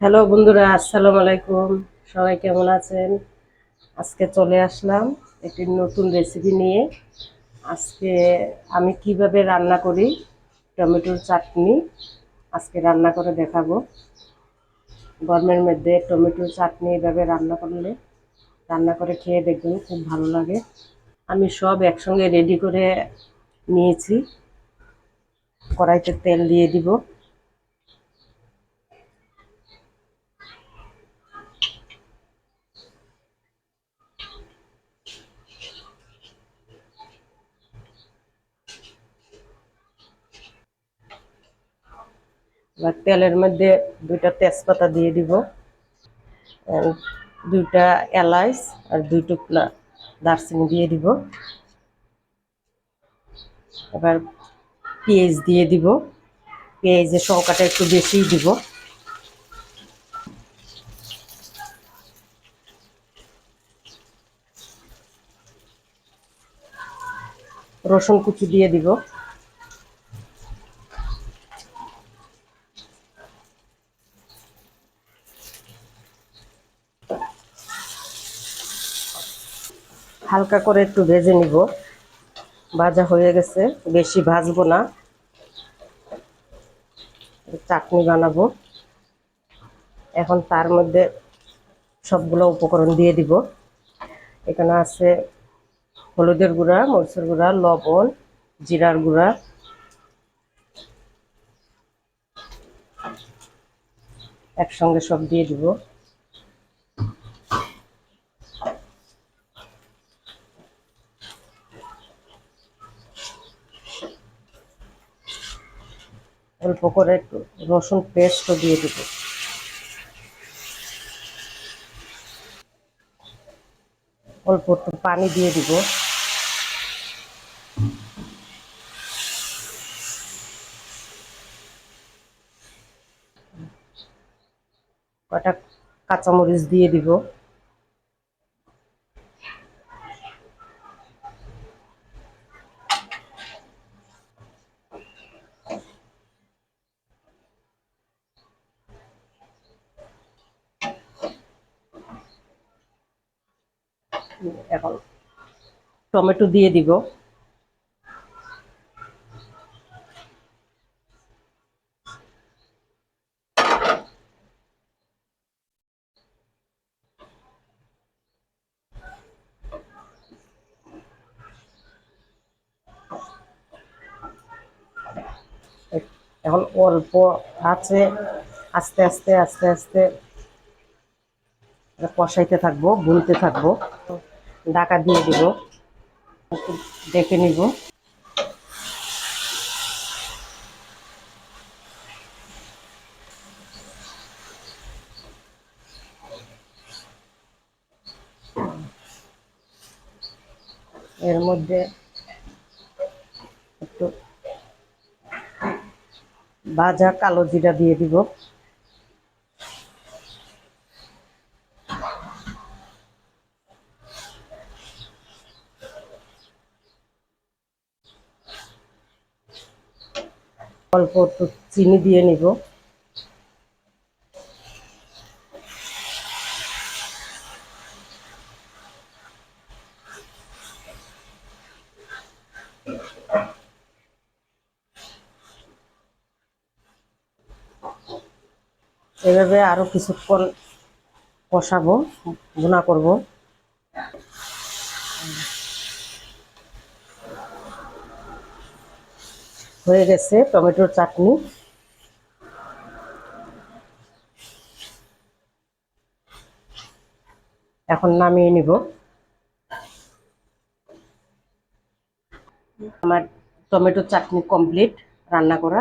Hello বন্ধুরা, আসসালামু আলাইকুম। সবাই কেমন আছেন? আজকে চলে আসলাম একটি নতুন রেসিপি নিয়ে। আজকে আমি কীভাবে রান্না করি টমেটোর চাটনি, আজকে রান্না করে দেখাবো। গরমের মধ্যে টমেটোর চাটনি এভাবে রান্না করলে, রান্না করে খেয়ে দেখবেন খুব ভালো লাগে। আমি সব একসঙ্গে রেডি করে নিয়েছি। কড়াইতে তেল দিয়ে দিব। এবার তেলের মধ্যে দুইটা তেজপাতা দিয়ে দিব। দুইটা এলাচ আর দুই টুকরা দারচিনি দিয়ে দিব। এবার পেঁয়াজ দিয়ে দিব। পেঁয়াজের সংখ্যাটা একটু বেশিই দিব। রসুন কুচি দিয়ে দিব। হালকা করে একটু ভেজে নিব। ভাজা হয়ে গেছে, বেশি ভাজবো না। চাটনি বানাবো। এখন তার মধ্যে সবগুলো উপকরণ দিয়ে দিব। এখানে আছে হলুদের গুঁড়া, মরিচের গুঁড়া, লবণ, জিরার গুঁড়া। একসঙ্গে সব দিয়ে দিব। অল্প করে একটু রসুন পেস্টও দিয়ে দিব। অল্প একটু পানি দিয়ে দিব। কটা কাঁচামরিচ দিয়ে দিব। এখন। টমেটো দিয়ে দিব। এখন অল্প আছে, আস্তে আস্তে আস্তে আস্তে। কষাইতে থাকব ভুনতে থাকব। ডাকা দিয়ে দিব। দেখে নিব। এর মধ্যে একটু ভাজা কালো জিরা দিয়ে দিব। অল্প একটু চিনি দিয়ে নিব। এভাবে আরও কিছুক্ষণ কষাবো ভুনা করব। হয়ে গেছে টমেটোর চাটনি। এখন নামিয়ে নিব। আমার টমেটো চাটনি কমপ্লিট রান্না করা।